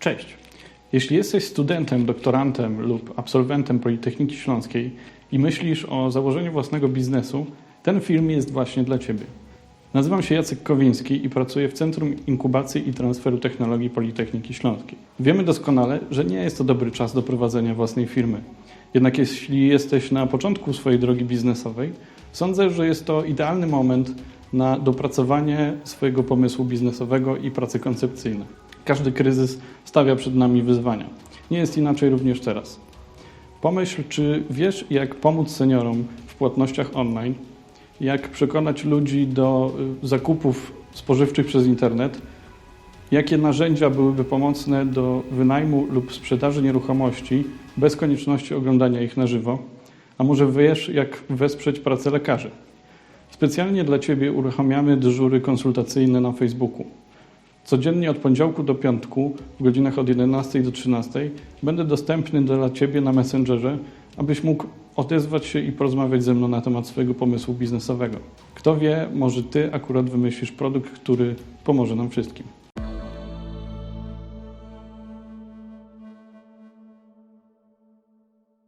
Cześć. Jeśli jesteś studentem, doktorantem lub absolwentem Politechniki Śląskiej i myślisz o założeniu własnego biznesu, ten film jest właśnie dla Ciebie. Nazywam się Jacek Kowiński i pracuję w Centrum Inkubacji i Transferu Technologii Politechniki Śląskiej. Wiemy doskonale, że nie jest to dobry czas do prowadzenia własnej firmy. Jednak jeśli jesteś na początku swojej drogi biznesowej, sądzę, że jest to idealny moment na dopracowanie swojego pomysłu biznesowego i prace koncepcyjne. Każdy kryzys stawia przed nami wyzwania. Nie jest inaczej również teraz. Pomyśl, czy wiesz, jak pomóc seniorom w płatnościach online, jak przekonać ludzi do y, zakupów spożywczych przez internet, jakie narzędzia byłyby pomocne do wynajmu lub sprzedaży nieruchomości bez konieczności oglądania ich na żywo, a może wiesz, jak wesprzeć pracę lekarzy. Specjalnie dla Ciebie uruchamiamy dyżury konsultacyjne na Facebooku. Codziennie od poniedziałku do piątku w godzinach od 11 do 13 będę dostępny dla Ciebie na Messengerze, abyś mógł odezwać się i porozmawiać ze mną na temat swojego pomysłu biznesowego. Kto wie, może Ty akurat wymyślisz produkt, który pomoże nam wszystkim.